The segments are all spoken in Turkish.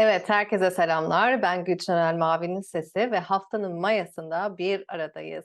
Evet, herkese selamlar. Ben Gülçen Mavi'nin sesi ve haftanın mayasında bir aradayız.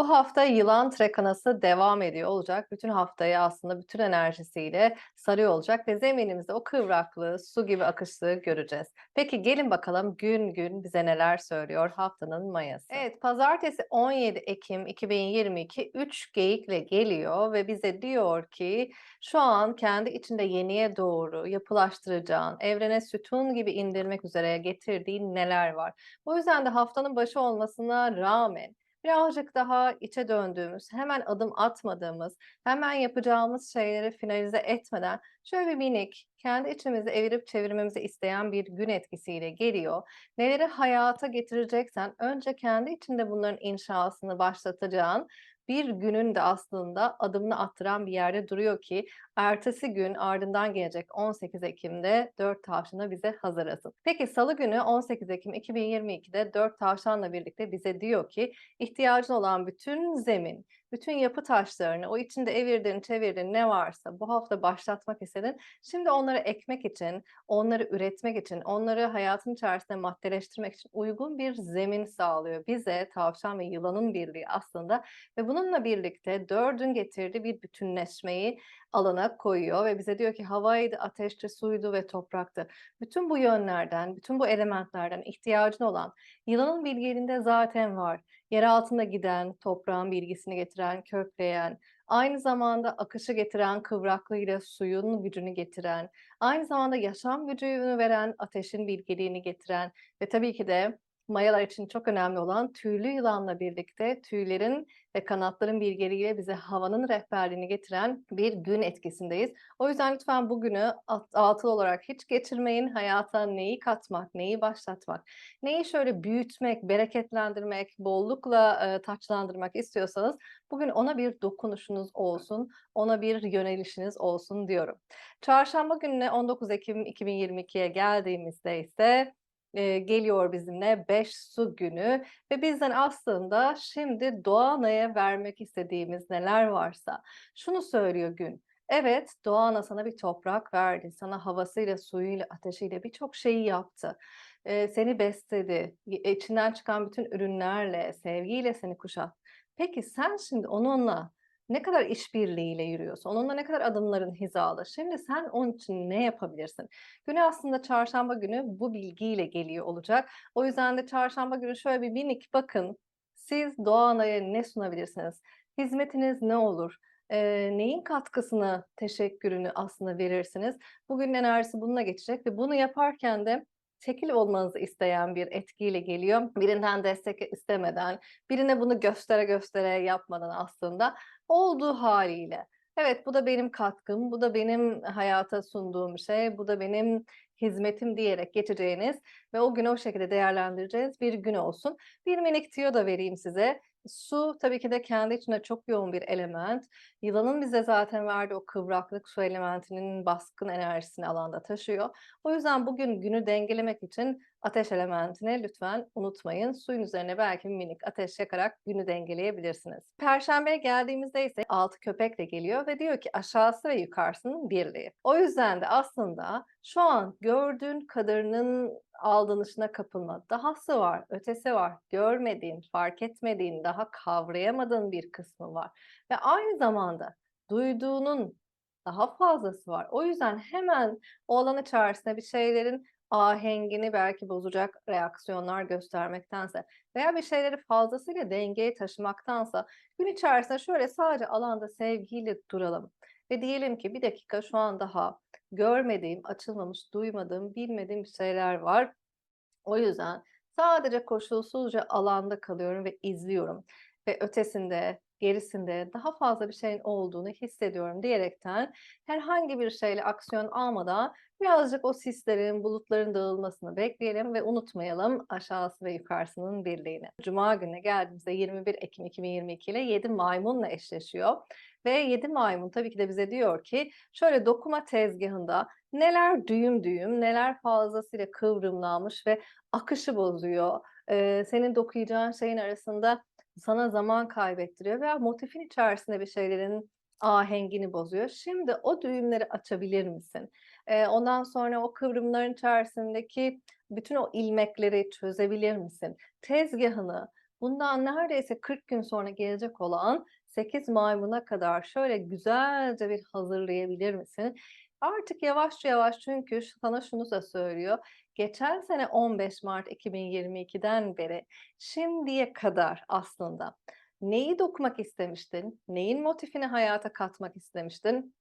Bu hafta yılan trekanası devam ediyor olacak. Bütün haftayı aslında bütün enerjisiyle sarıyor olacak ve zeminimizde o kıvraklığı, su gibi akışlığı göreceğiz. Peki gelin bakalım gün gün bize neler söylüyor haftanın mayası. Evet, pazartesi 17 Ekim 2022 3 geyikle geliyor ve bize diyor ki şu an kendi içinde yeniye doğru yapılaştıracağın, evrene sütun gibi indirmek üzere getirdiğin neler var. O yüzden de haftanın başı olmasına rağmen birazcık daha içe döndüğümüz, hemen adım atmadığımız, hemen yapacağımız şeyleri finalize etmeden şöyle bir minik kendi içimizi evirip çevirmemizi isteyen bir gün etkisiyle geliyor. Neleri hayata getireceksen önce kendi içinde bunların inşasını başlatacağın bir günün de aslında adımını attıran bir yerde duruyor ki ertesi gün ardından gelecek 18 Ekim'de 4 tavşana bize hazırlasın. Peki salı günü 18 Ekim 2022'de 4 tavşanla birlikte bize diyor ki ihtiyacın olan bütün zemin, bütün yapı taşlarını, o içinde evirdiğin, çevirdiğin ne varsa bu hafta başlatmak istedin. Şimdi onları ekmek için, onları üretmek için, onları hayatın içerisinde maddeleştirmek için uygun bir zemin sağlıyor bize tavşan ve yılanın birliği aslında ve bununla birlikte dördün getirdiği bir bütünleşmeyi alana koyuyor ve bize diyor ki havaydı, ateşti, suydu ve topraktı. Bütün bu yönlerden, bütün bu elementlerden ihtiyacın olan yılanın bilgeliğinde zaten var. Yer altında giden, toprağın bilgisini getiren, kökleyen, aynı zamanda akışı getiren, kıvraklığıyla suyun gücünü getiren, aynı zamanda yaşam gücünü veren, ateşin bilgeliğini getiren ve tabii ki de mayalar için çok önemli olan tüylü yılanla birlikte tüylerin ve kanatların bilgeliğiyle bize havanın rehberliğini getiren bir gün etkisindeyiz. O yüzden lütfen bugünü atıl olarak hiç geçirmeyin. Hayata neyi katmak, neyi başlatmak, neyi şöyle büyütmek, bereketlendirmek, bollukla e, taçlandırmak istiyorsanız bugün ona bir dokunuşunuz olsun, ona bir yönelişiniz olsun diyorum. Çarşamba gününe 19 Ekim 2022'ye geldiğimizde ise geliyor bizimle 5 su günü ve bizden aslında şimdi Doğan'a vermek istediğimiz neler varsa şunu söylüyor gün. Evet, Doğan'a sana bir toprak verdi, sana havasıyla, suyuyla, ateşiyle birçok şeyi yaptı. Ee, seni besledi, içinden çıkan bütün ürünlerle, sevgiyle seni kuşat. Peki sen şimdi onunla ne kadar işbirliğiyle yürüyorsun, onunla ne kadar adımların hizalı. Şimdi sen onun için ne yapabilirsin? Günü aslında çarşamba günü bu bilgiyle geliyor olacak. O yüzden de çarşamba günü şöyle bir minik bakın. Siz Doğan'a ne sunabilirsiniz? Hizmetiniz ne olur? Ee, neyin katkısını, teşekkürünü aslında verirsiniz? Bugünün enerjisi bununla geçecek ve bunu yaparken de tekil olmanızı isteyen bir etkiyle geliyor. Birinden destek istemeden, birine bunu göstere göstere yapmadan aslında olduğu haliyle. Evet bu da benim katkım, bu da benim hayata sunduğum şey, bu da benim hizmetim diyerek geçeceğiniz ve o günü o şekilde değerlendireceğiniz bir gün olsun. Bir minik tüyo da vereyim size. Su tabii ki de kendi içinde çok yoğun bir element. Yılanın bize zaten verdiği o kıvraklık su elementinin baskın enerjisini alanda taşıyor. O yüzden bugün günü dengelemek için ateş elementini lütfen unutmayın. Suyun üzerine belki minik ateş yakarak günü dengeleyebilirsiniz. Perşembeye geldiğimizde ise altı köpekle geliyor ve diyor ki aşağısı ve yukarısının birliği. O yüzden de aslında şu an gördüğün kadarının aldanışına kapılma. Dahası var, ötesi var. Görmediğin, fark etmediğin, daha kavrayamadığın bir kısmı var. Ve aynı zamanda duyduğunun daha fazlası var. O yüzden hemen o alan içerisinde bir şeylerin ahengini belki bozacak reaksiyonlar göstermektense veya bir şeyleri fazlasıyla dengeye taşımaktansa gün içerisinde şöyle sadece alanda sevgiyle duralım. Ve diyelim ki bir dakika şu an daha görmediğim, açılmamış, duymadığım, bilmediğim şeyler var. O yüzden sadece koşulsuzca alanda kalıyorum ve izliyorum. Ve ötesinde, gerisinde daha fazla bir şeyin olduğunu hissediyorum diyerekten herhangi bir şeyle aksiyon almadan birazcık o sislerin, bulutların dağılmasını bekleyelim ve unutmayalım aşağısı ve yukarısının birliğini. Cuma gününe geldiğimizde 21 Ekim 2022 ile 7 maymunla eşleşiyor. Ve 7 maymun tabii ki de bize diyor ki şöyle dokuma tezgahında neler düğüm düğüm, neler fazlasıyla kıvrımlanmış ve akışı bozuyor. Ee, senin dokuyacağın şeyin arasında sana zaman kaybettiriyor veya motifin içerisinde bir şeylerin ahengini bozuyor. Şimdi o düğümleri açabilir misin? Eee, ondan sonra o kıvrımların içerisindeki bütün o ilmekleri çözebilir misin? Tezgahını bundan neredeyse 40 gün sonra gelecek olan 8 maymuna kadar şöyle güzelce bir hazırlayabilir misin? Artık yavaş yavaş çünkü sana şunu da söylüyor. Geçen sene 15 Mart 2022'den beri şimdiye kadar aslında neyi dokumak istemiştin? Neyin motifini hayata katmak istemiştin?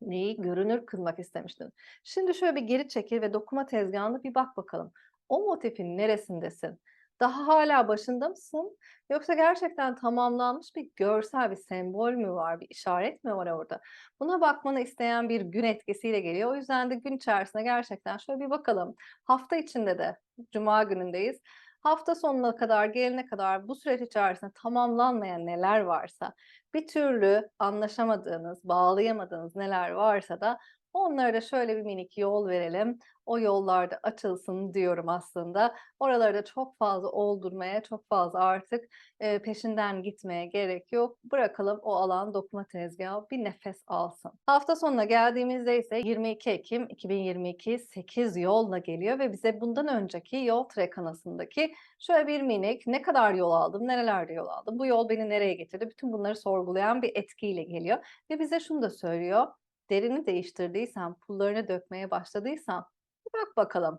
Neyi görünür kılmak istemiştin? Şimdi şöyle bir geri çekil ve dokuma tezgahına bir bak bakalım. O motifin neresindesin? Daha hâlâ başında mısın? Yoksa gerçekten tamamlanmış bir görsel, bir sembol mü var, bir işaret mi var orada? Buna bakmanı isteyen bir gün etkisiyle geliyor. O yüzden de gün içerisinde gerçekten şöyle bir bakalım. Hafta içinde de cuma günündeyiz. Hafta sonuna kadar gelene kadar bu süreç içerisinde tamamlanmayan neler varsa, bir türlü anlaşamadığınız, bağlayamadığınız neler varsa da onlara da şöyle bir minik yol verelim. O yollar da açılsın diyorum aslında. Oraları da çok fazla oldurmaya, çok fazla artık, eee, peşinden gitmeye gerek yok. Bırakalım o alan dokuma tezgahı bir nefes alsın. Hafta sonuna geldiğimizde ise 22 Ekim 2022 8 yolla geliyor ve bize bundan önceki yol trekanasındaki şöyle bir minik ne kadar yol aldım, nerelerde yol aldım, bu yol beni nereye getirdi, bütün bunları sorgulayan bir etkiyle geliyor ve bize şunu da söylüyor. Derini değiştirdiysen, pullarını dökmeye başladıysan bak bakalım.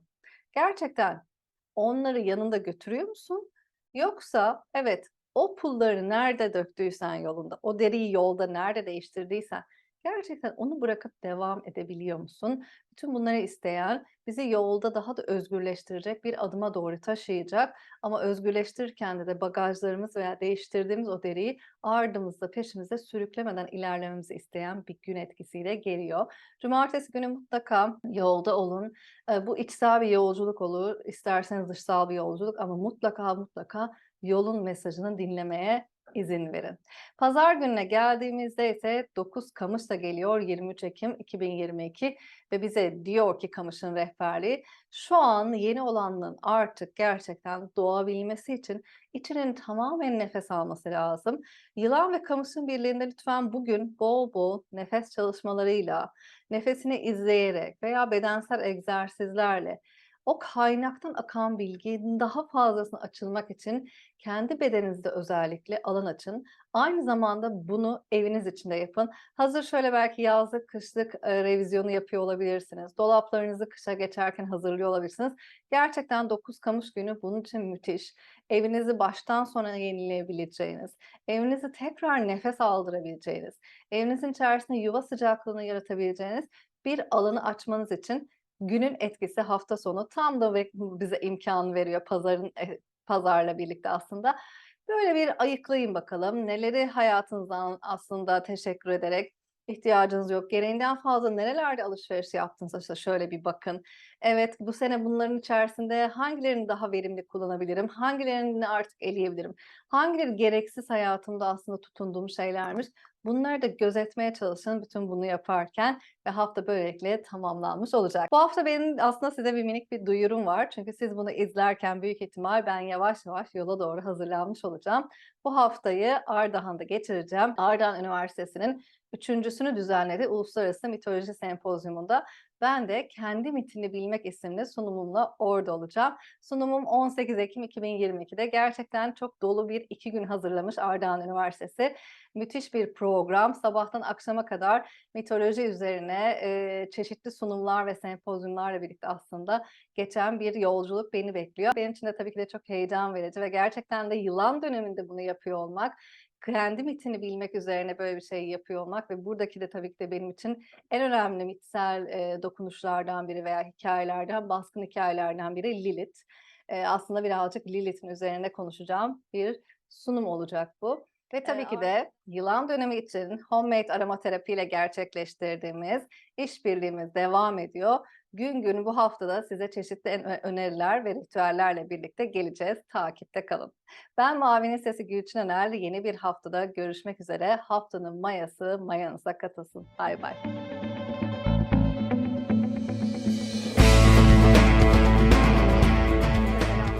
Gerçekten onları yanında götürüyor musun? Yoksa evet, o pulları nerede döktüysen yolunda, o deriyi yolda nerede değiştirdiysen gerçekten onu bırakıp devam edebiliyor musun? Bütün bunları isteyen, bizi yolda daha da özgürleştirecek bir adıma doğru taşıyacak ama özgürleştirirken de de bagajlarımız veya değiştirdiğimiz o deriyi ardımızda, peşimizde sürüklemeden ilerlememizi isteyen bir gün etkisiyle geliyor. Cumartesi günü mutlaka yolda olun. Bu içsel bir yolculuk olur, isterseniz dışsal bir yolculuk ama mutlaka, mutlaka yolun mesajını dinlemeye izin verin. Pazar gününe geldiğimizde ise 9 Kamış da geliyor 23 Ekim 2022 ve bize diyor ki Kamış'ın rehberliği, şu an yeni olanın artık gerçekten doğabilmesi için içinin tamamen nefes alması lazım. Yılan ve Kamış'ın birliğinde lütfen bugün bol bol nefes çalışmalarıyla, nefesini izleyerek veya bedensel egzersizlerle o kaynaktan akan bilginin daha fazlasına açılmak için kendi bedeninizde özellikle alan açın. Aynı zamanda bunu eviniz içinde yapın. Hazır şöyle belki yazlık, kışlık, eee, revizyonu yapıyor olabilirsiniz. Dolaplarınızı kışa geçerken hazırlıyor olabilirsiniz. Gerçekten 9 Kamış günü bunun için müthiş. Evinizi baştan sona yenileyebileceğiniz, evinizi tekrar nefes aldırabileceğiniz, evinizin içerisinde yuva sıcaklığını yaratabileceğiniz bir alanı açmanız için günün etkisi hafta sonu tam da bize imkân veriyor pazarın, eee, pazarla birlikte aslında. Böyle bir ayıklayın bakalım. Neleri hayatınızdan aslında teşekkür ederek ihtiyacınız yok, gereğinden fazla nerelerde alışveriş yaptınız işte şöyle bir bakın. Evet, bu sene bunların içerisinde hangilerini daha verimli kullanabilirim, hangilerini artık eleyebilirim, hangileri gereksiz hayatımda aslında tutunduğum şeylermiş, bunları da gözetmeye çalışın bütün bunu yaparken ve hafta böylelikle tamamlanmış olacak. Bu hafta benim aslında size bir minik bir duyurum var. Çünkü siz bunu izlerken büyük ihtimal ben yavaş yavaş yola doğru hazırlanmış olacağım. Bu haftayı Ardahan'da geçireceğim. Ardahan Üniversitesi'nin üçüncüsünü düzenlediği Uluslararası Mitoloji Sempozyumunda ben de "Kendi mitini bilmek" isimli sunumumla orada olacağım. Sunumum 18 Ekim 2022'de. Gerçekten çok dolu bir 2 gün hazırlamış Ardahan Üniversitesi. Müthiş bir program. Sabahtan akşama kadar mitoloji üzerine, eee, çeşitli sunumlar ve sempozyumlarla birlikte aslında geçen bir yolculuk beni bekliyor. Benim için de tabii ki de çok heyecan verici ve gerçekten de yılan döneminde bunu yapıyor olmak, kendi mitini bilmek üzerine böyle bir şey yapıyor olmak ve buradaki de tabii ki de benim için en önemli mitsel, eee, dokunuşlardan biri veya hikâyelerden, baskın hikâyelerden biri Lilith. Eee, aslında birazcık Lilith'in üzerine konuşacağım bir sunum olacak bu ve tabii ki ar de yılan dönemi için homemade aromaterapi ile gerçekleştirdiğimiz işbirliğimiz devam ediyor. Gün gün bu hafta da size çeşitli öneriler ve ritüellerle birlikte geleceğiz. Takipte kalın. Ben Mavinin Sesi Gülçin Öner. Yeni bir haftada görüşmek üzere. Haftanın mayası mayanıza katılsın. Baybay.